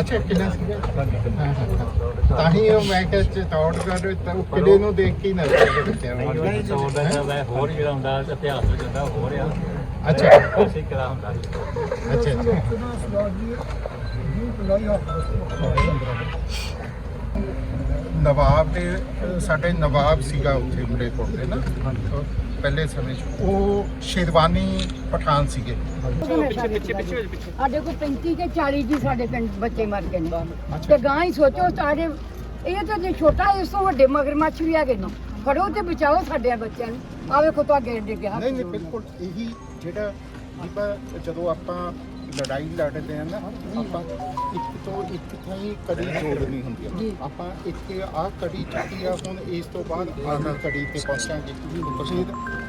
ਅੱਛਾ ਕਿੰਨਾ ਸੀਗਾ? ਹਾਂਜੀ ਹਾਂ ਹਾਂ ਹਾਂ। ਤਾਂ ਹੀ ਉਹ ਮੈਂ ਕਿਹਾ ਚਤੌੜਗੜ੍ਹ ਤਾਂ ਉਹ ਕਿਲੇ ਨੂੰ ਦੇਖ ਕੇ ਹੀ ਨਾ ਲੱਗੇ ਬੱਚਿਆਂ ਨੂੰ। ਹਾਂਜੀ ਚੌੜ ਦਾ ਜਿਹੜਾ ਵੈ ਹੋਰ ਜਿਹੜਾ ਹੁੰਦਾ ਇਤਿਹਾਸ ਵਿੱਚ ਹੁੰਦਾ ਉਹ ਹੋਰ ਆ। ਅੱਛਾ। ਅਸੀਂ ਕਿਹੜਾ ਹੁੰਦਾ ਸੀ। ਅੱਛਾ ਅੱਛਾ। ਨਵਾਬ ਦੇ ਸਾਡੇ ਨਵਾਬ ਸੀਗਾ ਉੱਥੇ ਕੋਲ ਦੇ ਨਾ? ਪਹਿਲੇ ਸਮੇਂ 'ਚ ਉਹ ਸ਼ੇਰਵਾਨੀ ਪਠਾਨ ਸੀਗੇ। ਸਾਡੇ ਕੋਲ 35 ਕੇ 40 ਜੀ ਸਾਡੇ ਪਿੰਡ ਬੱਚੇ ਮਰ ਗਏ ਨੇ। ਤੇ ਗਾਂ ਹੀ ਸੋਚੋ ਸਾਡੇ ਇਹ ਤਾਂ ਜੇ ਛੋਟਾ ਇਸ ਤੋਂ ਵੱਡੇ ਮਗਰਮੱਛ ਵੀ ਹੈਗੇ ਨੇ। ਫੜੋ ਤੇ ਬਚਾਓ ਸਾਡੇ ਬੱਚਿਆਂ ਨੂੰ। ਆ ਵੇਖੋ ਤੁਹਾਡੇ ਡਿੱਗਿਆ ਨਹੀਂ ਨਹੀਂ ਬਿਲਕੁਲ ਇਹੀ ਜਿਹੜਾ ਜਦੋਂ ਆਪਾਂ ਲੜਾਈ ਲੜਦੇ ਆ ਨਾ ਆਪਾਂ ਇੱਕ ਤੋਂ ਇੱਕ ਥਾਂ ਹੀ ਕੜੀ ਜੋੜਨੀ ਹੁੰਦੀ। ਆ ਆਪਾਂ ਇੱਥੇ ਆਹ ਕੜੀ ਚੱਕੀ ਆ ਹੁਣ ਇਸ ਤੋਂ ਬਾਅਦ ਆਹ ਕੜੀ ਤੇ ਪਹੁੰਚਾਂਗੇ। ਤੁਸੀਂ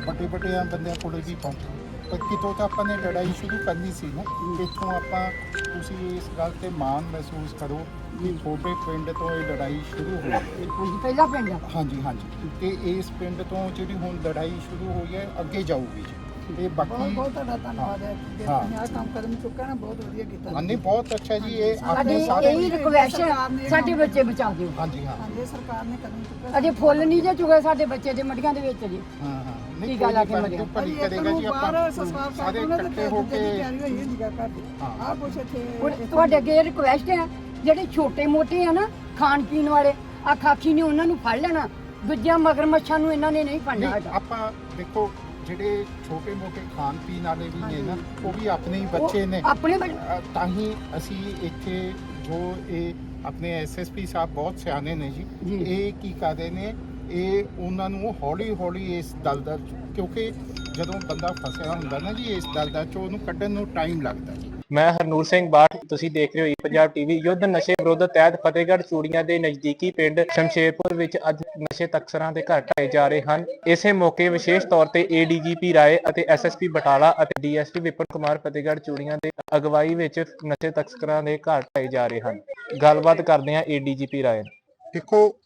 ਵੱਡੇ ਵੱਡੇ ਬੰਦਿਆਂ ਕੋਲੇ ਵੀ ਪਹੁੰਚੋ। ਪਰ ਕਿਤੋਂ ਤਾਂ ਆਪਾਂ ਨੇ ਲੜਾਈ ਸ਼ੁਰੂ ਕਰਨੀ ਸੀ ਨਾ ਇੱਥੋਂ ਆਪਾਂ ਤੁਸੀਂ ਇਸ ਗੱਲ ਤੇ ਮਾਣ ਮਹਿਸੂਸ ਕਰੋ ਕਿ ਤੁਹਾਡੇ ਪਿੰਡ ਤੋਂ ਇਹ ਲੜਾਈ ਸ਼ੁਰੂ ਹੋਈ। ਹਾਂਜੀ ਪਹਿਲਾ ਪਿੰਡ ਆ। ਹਾਂਜੀ ਹਾਂਜੀ। ਤੇ ਇਸ ਪਿੰਡ ਤੋਂ ਜਿਹੜੀ ਹੁਣ ਲੜਾਈ ਸ਼ੁਰੂ ਹੋਈ ਹੈ ਅੱਗੇ ਜਾਊਗੀ ਜੀ। ਤੇ ਬਾਕੀ ਬਹੁਤ ਤੁਹਾਡਾ ਧੰਨਵਾਦ ਹੈ। ਕਿ ਹਾਂ। ਤੁਸੀਂ ਆਹ ਕੰਮ ਕਦਮ ਚੁੱਕਿਆ ਨਾ ਬਹੁਤ ਵਧੀਆ ਕੀਤਾ ਅੰਨੇ ਬਹੁਤ ਅੱਛਾ ਜੀ ਇਹ ਸਾਡੀ ਆਪਣੇ ਸਾਰੇ ਇਹੀ ਰਿਕਵੈਸਟ ਸਾਡੇ ਬੱਚੇ ਬਚਾ ਦਿਓ ਹਾਂਜੀ ਹਾਂ। ਹਾਂਜੀ ਸਰਕਾਰ ਨੇ ਕਦਮ ਚੁੱਕਿਆ ਅਜੇ ਫੁੱਲ ਨਹੀਂ ਜੇ ਚੁਗੇ ਸਾਡੇ ਬੱਚੇ ਦੇ ਮੜੀਆਂ ਦੇ ਵਿੱਚ ਜੀ। ਹਾਂ ਹਾਂ। ਕੀ ਗੱਲ ਆ ਕਿ ਕੋਈ ਮਰਿਆ? ਭਲੀ ਇੱਕ ਕਰੇਗਾ ਨੂੰ ਜੀ ਬਾਹਰ ਆਪਾਂ ਸੰਸਕਾਰ ਸਾਰੇ ਕਰਦੇ ਉਹਨਾਂ ਇਕੱਠੇ ਹੋ ਕੇ ਤਿਆਰੀ ਹੋਈ ਹੁੰਦੀ ਗਾ ਘਰ ਦੀ। ਹਾਂ। ਆਹ ਕੁਛ ਇੱਥੇ ਹੁਣ ਤੁਹਾਡੇ ਅੱਗੇ ਰਿਕੁਐਸਟ ਹੈ ਜਿਹੜੇ ਛੋਟੇ ਮੋਟੇ ਆ ਨਾ ਖਾਣ ਪੀਣ ਵਾਲੇ ਆ ਖਾਖੀ ਨੇ ਉਹਨਾਂ ਨੂੰ ਫੜ ਲੈਣਾ। ਦੂਜਿਆਂ ਮਗਰਮੱਛਾਂ ਨੂੰ ਇਹਨਾਂ ਨੇ ਨਹੀਂ ਫੜਨਾ ਨਹੀਂ, ਹੈਗਾ। ਆਪਾਂ ਦੇਖੋ ਜਿਹੜੇ ਛੋਟੇ ਮੋਟੇ ਖਾਣ ਪੀਣ ਵਾਲੇ ਵੀ ਨੇ ਨਾ ਉਹ ਵੀ ਆਪਣੇ ਹੀ ਬੱਚੇ ਨੇ। ਉਹ ਆਪਣੇ ਬੱਚ- ਅ, ਤਾਂ ਹੀ ਅਸੀਂ ਇੱਥੇ ਜੋ ਇਹ ਆਪਣੇ ਐਸਐਸਪੀ ਸਾਹਿਬ ਬਹੁਤ ਸਿਆਣੇ ਨੇ ਜੀ ਜੀ। ਇਹ ਕੀ ਕਰਦੇ ਨੇ ਇਹ ਉਹਨਾਂ ਨੂੰ ਹੌਲੀ ਹੌਲੀ ਇਸ ਦਲਦਲ ਚ- ਕਿਉਂਕਿ ਜਦੋਂ ਬੰਦਾ ਫਸਿਆ ਹੁੰਦਾ ਨਾ ਜੀ ਇਸ ਦਲਦਲ ਚੋਂ ਉਹਨੂੰ ਕੱਢਣ ਨੂੰ ਟਾਈਮ ਲੱਗਦਾ ਜੀ। ਮੈਂ ਹਰਨੂਰ ਸਿੰਘ ਬਾਠ ਤੁਸੀਂ ਦੇਖ ਰਹੇ ਹੋ ਈ ਪੰਜਾਬ ਟੀਵੀ ਯੁੱਧ ਨਸ਼ੇ ਵਿਰੁੱਧ ਤਹਿਤ ਫਤਿਹਗੜ੍ਹ ਚੂੜੀਆਂ ਦੇ ਨਜ਼ਦੀਕੀ ਪਿੰਡ ਸ਼ਮਸ਼ੇਰਪੁਰ ਵਿੱਚ ਅੱਜ ਨਸ਼ੇ ਤਕਸਰਾਂ ਦੇ ਘਰ ਢਾਏ ਜਾ ਰਹੇ ਹਨ। ਇਸੇ ਮੌਕੇ ਵਿਸ਼ੇਸ਼ ਤੌਰ ਤੇ ਏਡੀਜੀਪੀ ਰਾਏ ਅਤੇ ਐਸਐਸਪੀ ਬਟਾਲਾ ਅਤੇ ਡੀਐਸਪੀ ਵਿਪਨ ਕੁਮਾਰ ਫਤਿਹਗੜ੍ਹ ਚੂੜੀਆਂ ਦੇ ਅਗਵਾਈ ਵਿੱਚ ਨਸ਼ੇ ਤਸਕਰਾਂ ਦੇ ਘਰ ਢਾਏ ਜਾ ਰਹੇ ਹਨ। ਗੱਲਬਾਤ ਕਰਦੇ ਹਾਂ ਏਡੀਜੀਪੀ ਰਾਏ ਦੇਖੋ,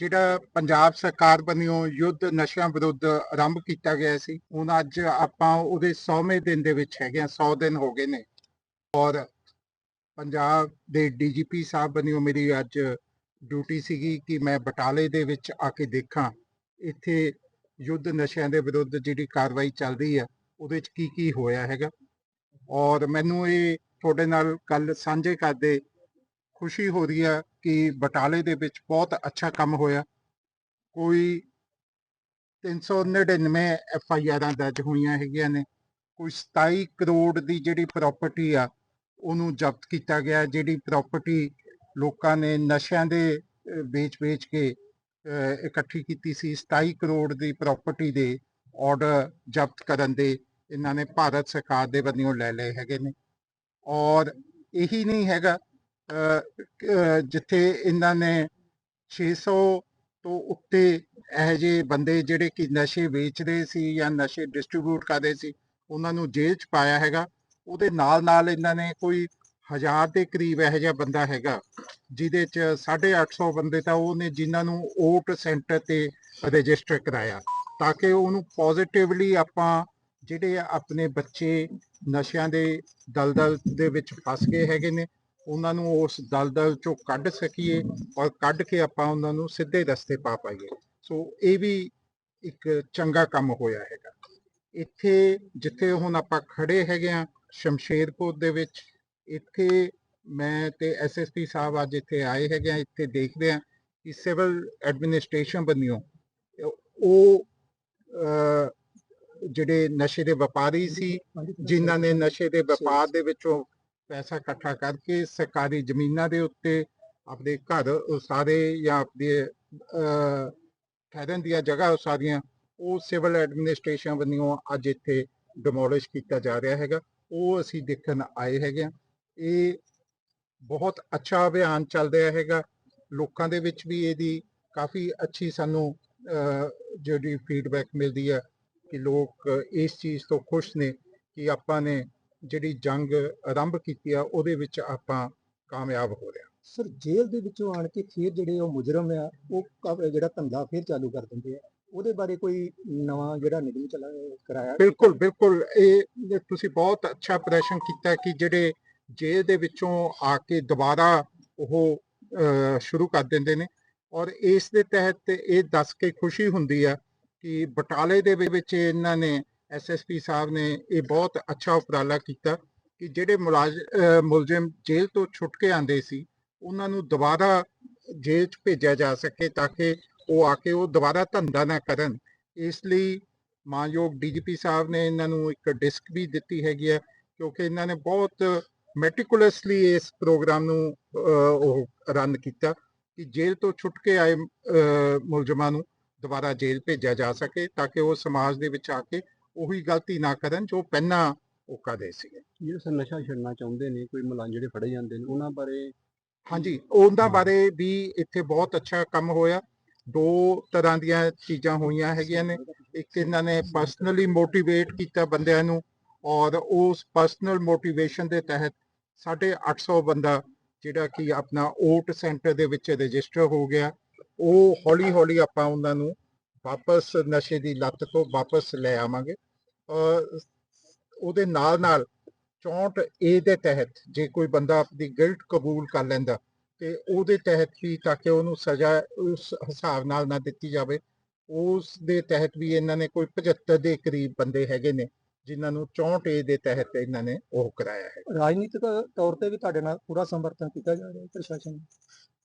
ਜਿਹੜਾ ਪੰਜਾਬ ਸਰਕਾਰ ਵੱਲੋਂ ਯੁੱਧ ਨਸ਼ਿਆਂ ਵਿਰੁੱਧ ਆਰੰਭ ਕੀਤਾ ਗਿਆ ਸੀ, ਹੁਣ ਅੱਜ ਆਪਾਂ ਉਹਦੇ 100ਵੇਂ ਦਿਨ ਦੇ ਵਿੱਚ ਹੈਗੇ ਆ 100 ਦਿਨ ਹੋ ਗਏ ਨੇ। ਔਰ ਪੰਜਾਬ ਦੇ ਡੀਜੀਪੀ ਸਾਹਿਬ ਵੱਲੋਂ ਮੇਰੀ ਅੱਜ ਡਿਊਟੀ ਸੀਗੀ ਕਿ ਮੈਂ ਬਟਾਲੇ ਦੇ ਵਿੱਚ ਆ ਕੇ ਦੇਖਾਂ, ਇੱਥੇ ਯੁੱਧ ਨਸ਼ਿਆਂ ਦੇ ਵਿਰੁੱਧ ਜਿਹੜੀ ਕਾਰਵਾਈ ਚੱਲ ਰਹੀ ਹੈ, ਉਹਦੇ ਵਿੱਚ ਕੀ ਕੀ ਹੋਇਆ ਹੈਗਾ? ਔਰ ਮੈਨੂੰ ਇਹ ਤੁਹਾਡੇ ਨਾਲ ਗੱਲ ਸਾਂਝੇ ਕਰਦੇ ਖੁਸ਼ੀ ਹੋ ਰਹੀ ਆ ਕਿ ਬਟਾਲੇ ਦੇ ਵਿੱਚ ਬਹੁਤ ਅੱਛਾ ਕੰਮ ਹੋਇਆ। ਕੋਈ 399 ਐਫ ਆਈ ਆਰਾਂ ਦਰਜ ਹੋਈਆਂ ਹੈਗੀਆਂ ਨੇ, ਕੋਈ 27 ਕਰੋੜ ਦੀ ਜਿਹੜੀ ਪ੍ਰਾਪਰਟੀ ਆ, ਉਹਨੂੰ ਜ਼ਬਤ ਕੀਤਾ ਗਿਆ, ਜਿਹੜੀ ਪ੍ਰਾਪਰਟੀ ਲੋਕਾਂ ਨੇ ਨਸ਼ਿਆਂ ਦੇ ਵੇਚ-ਵੇਚ ਕੇ ਇਕੱਠੀ ਕੀਤੀ ਸੀ। 27 ਕਰੋੜ ਦੀ ਪ੍ਰਾਪਰਟੀ ਦੇ ਆਰਡਰ ਜ਼ਬਤ ਕਰਨ ਦੇ ਇਹਨਾਂ ਨੇ ਭਾਰਤ ਸਰਕਾਰ ਦੇ ਵੱਲੋਂ ਲੈ ਲਏ ਹੈਗੇ ਨੇ। ਔਰ ਇਹੀ ਨਹੀਂ ਹੈਗਾ ਜਿੱਥੇ ਇਹਨਾਂ ਨੇ 600 ਤੋਂ ਉੱਤੇ ਇਹੋ ਜਿਹੇ ਬੰਦੇ ਜਿਹੜੇ ਕਿ ਨਸ਼ੇ ਵੇਚਦੇ ਸੀ ਜਾਂ ਨਸ਼ੇ ਡਿਸਟ੍ਰੀਬਿਊਟ ਕਰਦੇ ਸੀ, ਉਹਨਾਂ ਨੂੰ ਜੇਲ੍ਹ 'ਚ ਪਾਇਆ ਹੈਗਾ। ਉਹਦੇ ਨਾਲ ਨਾਲ ਇਹਨਾਂ ਨੇ ਕੋਈ ਹਜ਼ਾਰ ਦੇ ਕਰੀਬ ਇਹੋ ਜਿਹਾ ਬੰਦਾ ਹੈਗਾ, ਜਿਹਦੇ 'ਚ 850 ਬੰਦੇ ਤਾਂ ਉਹ ਨੇ ਜਿਨ੍ਹਾਂ ਨੂੰ ਓਟ ਸੈਂਟਰ ਤੇ ਰਜਿਸਟਰ ਕਰਾਇਆ, ਤਾਂ ਕਿ ਉਹਨੂੰ ਪੋਜ਼ਿਟਿਵਲੀ ਆਪਾਂ ਜਿਹੜੇ ਆਪਣੇ ਬੱਚੇ ਨਸ਼ਿਆਂ ਦੇ ਦਲਦਲ ਦੇ ਵਿੱਚ ਫਸ ਗਏ ਹੈਗੇ ਨੇ, ਉਹਨਾਂ ਨੂੰ ਉਸ ਦਲਦਲ ਚੋਂ ਕੱਢ ਸਕੀਏ ਔਰ ਕੱਢ ਕੇ ਆਪਾਂ ਉਹਨਾਂ ਨੂੰ ਸਿੱਧੇ ਰਸਤੇ ਪਾ ਪਾਈਏ। ਸੋ ਇਹ ਵੀ ਇੱਕ ਚੰਗਾ ਕੰਮ ਹੋਇਆ ਹੈਗਾ। ਇੱਥੇ ਜਿੱਥੇ ਹੁਣ ਆਪਾਂ ਖੜੇ ਹੈਗੇ ਆ ਸ਼ਮਸ਼ੇਰਪੁਰ ਦੇ ਵਿੱਚ ਇੱਥੇ ਮੈਂ ਤੇ ਐਸਐਸਪੀ ਸਾਹਿਬ ਅੱਜ ਇੱਥੇ ਆਏ ਹੈਗੇ ਆ ਇੱਥੇ ਦੇਖਦੇ ਆ ਕਿ ਸਿਵਲ ਐਡਮਿਨਿਸਟ੍ਰੇਸ਼ਨ ਬੰਨਿਓ ਉਹ ਅਹ, ਜਿਹੜੇ ਨਸ਼ੇ ਦੇ ਵਪਾਰੀ ਸੀ ਜਿਨ੍ਹਾਂ ਨੇ ਨਸ਼ੇ ਦੇ ਵਪਾਰ ਦੇ ਵਿੱਚੋਂ ਪੈਸਾ ਇਕੱਠਾ ਕਰਕੇ ਸਰਕਾਰੀ ਜ਼ਮੀਨਾਂ ਦੇ ਉੱਤੇ ਆਪਣੇ ਘਰ ਉਸਾਰੇ ਜਾਂ ਆਪਣੇ ਅਹ, ਠਹਿਰਨ ਦੀਆਂ ਜਗ੍ਹਾ ਉਸਾਰੀਆਂ ਉਹ ਸਿਵਲ ਐਡਮਿਨਿਸਟ੍ਰੇਸ਼ਨ ਵੱਲੋਂ ਅੱਜ ਇੱਥੇ ਡਿਮੋਲਿਸ਼ ਕੀਤਾ ਜਾ ਰਿਹਾ ਹੈਗਾ ਉਹ ਅਸੀਂ ਦੇਖਣ ਆਏ ਹੈਗੇ ਆ। ਇਹ ਬਹੁਤ ਅੱਛਾ ਅਭਿਆਨ ਚੱਲ ਰਿਹਾ ਹੈਗਾ। ਲੋਕਾਂ ਦੇ ਵਿੱਚ ਵੀ ਇਹਦੀ ਕਾਫੀ ਅੱਛੀ ਸਾਨੂੰ ਜਿਹੜੀ ਫੀਡਬੈਕ ਮਿਲਦੀ ਹੈ ਕਿ ਲੋਕ ਇਸ ਚੀਜ਼ ਤੋਂ ਖੁਸ਼ ਨੇ ਕਿ ਆਪਾਂ ਨੇ ਜਿਹੜੀ ਜੰਗ ਆਰੰਭ ਕੀਤੀ ਆ ਉਹਦੇ ਵਿੱਚ ਆਪਾਂ ਕਾਮਯਾਬ ਹੋ ਰਹੇ ਹਾਂ। ਸਰ ਜੇਲ੍ਹ ਦੇ ਵਿੱਚੋਂ ਆਣ ਕੇ ਫਿਰ ਜਿਹੜੇ ਉਹ ਮੁਜਰਮ ਆ ਉਹ ਜਿਹੜਾ ਧੰਦਾ ਫਿਰ ਚਾਲੂ ਕਰ ਦਿੰਦੇ ਆ। ਉਹਦੇ ਬਾਰੇ ਕੋਈ ਨਵਾਂ ਜਿਹੜਾ ਨਿਯਮ ਚਲਾ ਕਰਾਇਆ? ਬਿਲਕੁਲ ਬਿਲਕੁਲ। ਇਹ ਇਹ ਤੁਸੀਂ ਬਹੁਤ ਅੱਛਾ ਪ੍ਰਸ਼ਨ ਕੀਤਾ ਕਿ ਜਿਹੜੇ ਜੇਲ੍ਹ ਦੇ ਵਿੱਚੋਂ ਆ ਕੇ ਦੁਬਾਰਾ ਉਹ ਸ਼ੁਰੂ ਕਰ ਦਿੰਦੇ ਨੇ ਔਰ ਇਸ ਦੇ ਤਹਿਤ ਇਹ ਦੱਸ ਕੇ ਖੁਸ਼ੀ ਹੁੰਦੀ ਆ ਕਿ ਬਟਾਲੇ ਦੇ ਵਿੱਚ ਇਹਨਾਂ ਨੇ ਐਸਐਸਪੀ ਸਾਹਿਬ ਨੇ ਇਹ ਬਹੁਤ ਅੱਛਾ ਉਪਰਾਲਾ ਕੀਤਾ ਕਿ ਜਿਹੜੇ ਮੁਲਾਜ਼ ਮੁਲਜ਼ਮ ਜੇਲ੍ਹ ਤੋਂ ਛੁੱਟ ਕੇ ਆਂਦੇ ਸੀ, ਉਹਨਾਂ ਨੂੰ ਦੁਬਾਰਾ ਜੇਲ੍ਹ 'ਚ ਭੇਜਿਆ ਜਾ ਸਕੇ ਤਾਂ ਕਿ ਉਹ ਆ ਕੇ ਉਹ ਦੁਬਾਰਾ ਧੰਦਾ ਨਾ ਕਰਨ। ਇਸ ਲਈ ਮਾਨਯੋਗ ਡੀਜੀਪੀ ਸਾਹਿਬ ਨੇ ਇਹਨਾਂ ਨੂੰ ਇੱਕ ਡਿਸਕ ਵੀ ਦਿੱਤੀ ਹੈਗੀ ਹੈ ਕਿਉਂਕਿ ਇਹਨਾਂ ਨੇ ਬਹੁਤ ਮੈਟੀਕੂਲਸਲੀ ਇਸ ਪ੍ਰੋਗਰਾਮ ਨੂੰ ਉਹ ਰਨ ਕੀਤਾ ਕਿ ਜੇਲ੍ਹ ਤੋਂ ਛੁੱਟ ਕੇ ਆਏ ਮੁਲਜ਼ਮਾਂ ਨੂੰ ਦੁਬਾਰਾ ਜੇਲ੍ਹ ਭੇਜਿਆ ਜਾ ਸਕੇ ਤਾਂ ਕਿ ਉਹ ਸਮਾਜ ਦੇ ਵਿੱਚ ਆ ਕੇ ਉਹੀ ਗਲਤੀ ਨਾ ਕਰਨ ਜੋ ਪਹਿਲਾਂ ਉਹ ਕਰਦੇ ਸੀਗੇ ਜਿਹੜੇ ਸਰ ਨਸ਼ਾ ਛੱਡਣਾ ਚਾਹੁੰਦੇ ਨੇ ਕੋਈ ਮੁਲਾਜ਼ਮ ਜਿਹੜੇ ਫੜੇ ਜਾਂਦੇ ਨੇ ਉਹਨਾਂ ਬਾਰੇ ਹਾਂਜੀ ਉਹਨਾਂ। ਬਾਰੇ ਵੀ ਇੱਥੇ ਬਹੁਤ ਅੱਛਾ ਕੰਮ ਹੋਇਆ ਦੋ ਤਰ੍ਹਾਂ ਦੀਆਂ ਚੀਜ਼ਾਂ ਹੋਈਆਂ ਹੈਗੀਆਂ ਨੇ ਇੱਕ ਇਹਨਾਂ ਨੇ ਪਰਸਨਲੀ ਮੋਟੀਵੇਟ ਕੀਤਾ ਬੰਦਿਆਂ ਨੂੰ ਔਰ ਉਸ ਪਰਸਨਲ ਮੋਟੀਵੇਸ਼ਨ ਦੇ ਤਹਿਤ 850 ਬੰਦਾ ਜਿਹੜਾ ਕਿ ਆਪਣਾ ਓਟ ਸੈਂਟਰ ਦੇ ਵਿੱਚ ਰਜਿਸਟਰ ਹੋ ਗਿਆ। ਉਹ ਹੌਲੀ ਹੌਲੀ ਆਪਾਂ ਉਹਨਾਂ ਨੂੰ ਵਾਪਸ ਨਸ਼ੇ ਦੀ ਲੱਤ ਤੋਂ ਵਾਪਸ ਲੈ ਆਵਾਂਗੇ। ਉਹਦੇ ਨਾਲ ਨਾਲ 64 ਏ ਦੇ ਤਹਿਤ ਜੇ ਕੋਈ ਬੰਦਾ ਆਪਣੀ ਗਿਲਟ ਕਬੂਲ ਕਰ ਲੈਂਦਾ, ਤੇ ਉਹਦੇ ਤਹਿਤ ਵੀ ਤਾਂ ਕਿ ਉਹਨੂੰ ਸਜ਼ਾ ਉਸ ਹਿਸਾਬ ਨਾਲ ਨਾ ਦਿੱਤੀ ਜਾਵੇ, ਉਸ ਦੇ ਤਹਿਤ ਵੀ ਇਹਨਾਂ ਨੇ ਕੋਈ 75 ਦੇ ਕਰੀਬ ਬੰਦੇ ਹੈਗੇ ਨੇ। ਜਿਨ੍ਹਾਂ ਨੂੰ 64 ਏ ਦੇ ਤਹਿਤ ਇਹਨਾਂ ਨੇ ਉਹ ਕਰਾਇਆ ਹੈ। ਰਾਜਨੀਤਿਕ ਤੌਰ ਤੇ ਵੀ ਤੁਹਾਡੇ ਨਾਲ ਪੂਰਾ ਸਮਰਥਨ ਕੀਤਾ ਜਾ ਰਿਹਾ ਹੈ ਪ੍ਰਸ਼ਾਸਨ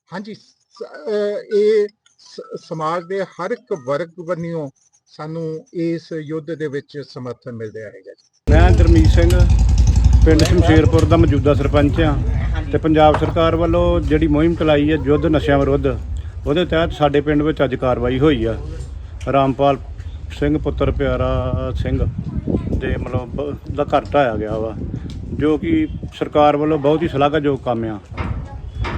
ਹਾਂਜੀ ਸ- ਅਹ ਇਹ ਸ- ਸਮਾਜ ਦੇ ਹਰ ਇੱਕ ਵਰਗ ਵੱਲੋਂ ਸਾਨੂੰ ਇਸ ਯੁੱਧ ਦੇ ਵਿੱਚ ਸਮਰਥਨ ਮਿਲ ਰਿਹਾ ਹੈਗਾ ਜੀ। ਮੈਂ ਗੁਰਮੀਤ ਸਿੰਘ ਪਿੰਡ ਸ਼ਮਸ਼ੇਰਪੁਰ ਦਾ ਮੌਜੂਦਾ ਸਰਪੰਚ ਆ ਤੇ ਪੰਜਾਬ ਸਰਕਾਰ ਵੱਲੋਂ ਜਿਹੜੀ ਮੁਹਿੰਮ ਚਲਾਈ ਹੈ ਯੁੱਧ ਨਸ਼ਿਆਂ ਵਿਰੁੱਧ ਉਹਦੇ ਤਹਿਤ ਸਾਡੇ ਪਿੰਡ ਵਿੱਚ ਅੱਜ ਕਾਰਵਾਈ ਹੋਈ ਆ। ਰਾਮਪਾਲ ਸਿੰਘ ਪੁੱਤਰ ਪਿਆਰਾ ਸਿੰਘ ਦੇ ਮਤਲਬ ਦਾ ਘਰ ਢਾਇਆ ਗਿਆ ਵਾ ਜੋ ਕਿ ਸਰਕਾਰ ਵੱਲੋਂ ਬਹੁਤ ਹੀ ਸ਼ਲਾਘਾਯੋਗ ਕੰਮ ਆ।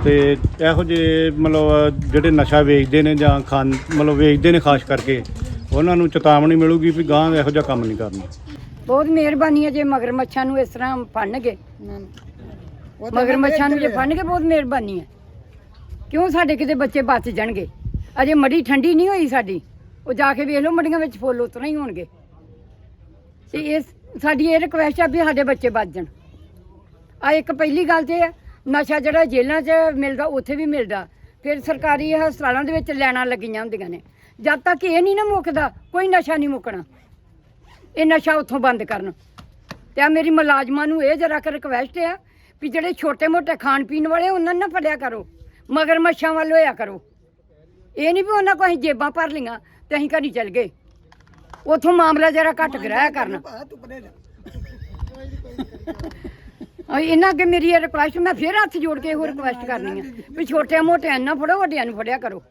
ਤੇ ਇਹੋ ਜਿਹੇ ਮਤਲਬ ਜਿਹੜੇ ਨਸ਼ਾ ਵੇਚਦੇ ਨੇ ਜਾਂ ਖਾਨ ਮਤਲਬ ਵੇਚਦੇ ਨੇ ਖਾਸ ਕਰਕੇ ਉਹਨਾਂ ਨੂੰ ਚੇਤਾਵਨੀ ਮਿਲੂਗੀ ਵੀ ਗਾਂ ਇਹੋ ਜਿਹਾ ਕੰਮ ਨਹੀਂ ਕਰਨਾ। ਬਹੁਤ ਮਿਹਰਬਾਨੀ ਹੈ ਜੇ ਮਗਰਮੱਛਾਂ ਨੂੰ ਇਸ ਤਰ੍ਹਾਂ ਫੜਨਗੇ ਮਗਰਮੱਛਾਂ ਨੂੰ ਜੇ ਫੜਨਗੇ ਬਹੁਤ ਮਿਹਰਬਾਨੀ ਹੈ ਕਿਉਂ ਸਾਡੇ ਕਿਤੇ ਬੱਚੇ ਬਚ ਜਾਣਗੇ? ਅਜੇ ਮੜੀ ਠੰਡੀ ਨਹੀਂ ਹੋਈ ਸਾਡੀ। ਉਹ ਜਾ ਕੇ ਵੇਖ ਲਓ, ਮੰਡੀਆਂ ਵਿੱਚ ਫੁੱਲ ਉਤਰਾ ਹੀ ਹੋਣਗੇ। ਤੇ ਇਸ ਸਾਡੀ ਇਹ ਰਿਕੁਐਸਟ ਆ ਵੀ ਸਾਡੇ ਬੱਚੇ ਬਚ ਜਾਣ। ਆ ਇੱਕ ਪਹਿਲੀ ਗੱਲ ਤੇ ਆ, ਨਸ਼ਾ ਜਿਹੜਾ ਜੇਲ੍ਹਾਂ 'ਚ ਮਿਲਦਾ, ਉੱਥੇ ਵੀ ਮਿਲਦਾ। ਫਿਰ ਸਰਕਾਰੀ ਹਸਪਤਾਲਾਂ ਦੇ ਵਿੱਚ ਲੈਣਾ ਲੱਗੀਆਂ ਹੁੰਦੀਆਂ ਨੇ। ਜਦ ਤੱਕ ਇਹ ਨਹੀਂ ਨਾ ਮੁੱਕਦਾ, ਕੋਈ ਨਸ਼ਾ ਨਹੀਂ ਮੁੱਕਣਾ। ਇਹ ਨਸ਼ਾ ਉੱਥੋਂ ਬੰਦ ਕਰਨ। ਤੇ ਆ ਮੇਰੀ ਮੁਲਾਜ਼ਮਾਂ ਨੂੰ ਇਹ ਜਰਾ ਕਰ ਰਿਕਵੈਸਟ ਆ ਵੀ ਜਿਹੜੇ ਛੋਟੇ-ਮੋਟੇ ਖਾਣ ਪੀਣ ਵਾਲੇ, ਉਹਨਾਂ ਨੂੰ ਨਾ ਫੜਿਆ ਕਰੋ। ਮਗਰ ਮੱਛਾਂ ਵੱਲ ਹੋਇਆ ਕਰੋ। ਇਹ ਨਹੀਂ ਵੀ ਉਹਨਾਂ ਕੋਲ ਅਸੀਂ ਜੇਬਾਂ ਭਰ ਲੀਆਂ ਤੇ ਅਸੀਂ ਘਰੀ ਚੱਲ ਗਏ। ਉਥੋਂ ਮਾਮਲਾ ਜਰਾ ਘੱਟ ਕਰਾਇਆ ਕਰਨ। ਭਾ ਤੂੰ ਪਰੇ ਜਾ ਆ ਇਹਨਾਂ ਅੱਗੇ ਮੇਰੀ ਇਹ ਰਿਕੁਐਸਟ ਮੈਂ ਫਿਰ ਹੱਥ ਜੋੜ ਕੇ ਇਹ ਰਿਕੁਐਸਟ ਕਰਨੀ ਆ ਵੀ ਛੋਟੇ ਮੋਟੇ ਨਾ ਫੜੋ ਵੱਡਿਆਂ ਨੂੰ ਫੜਿਆ ਕਰੋ।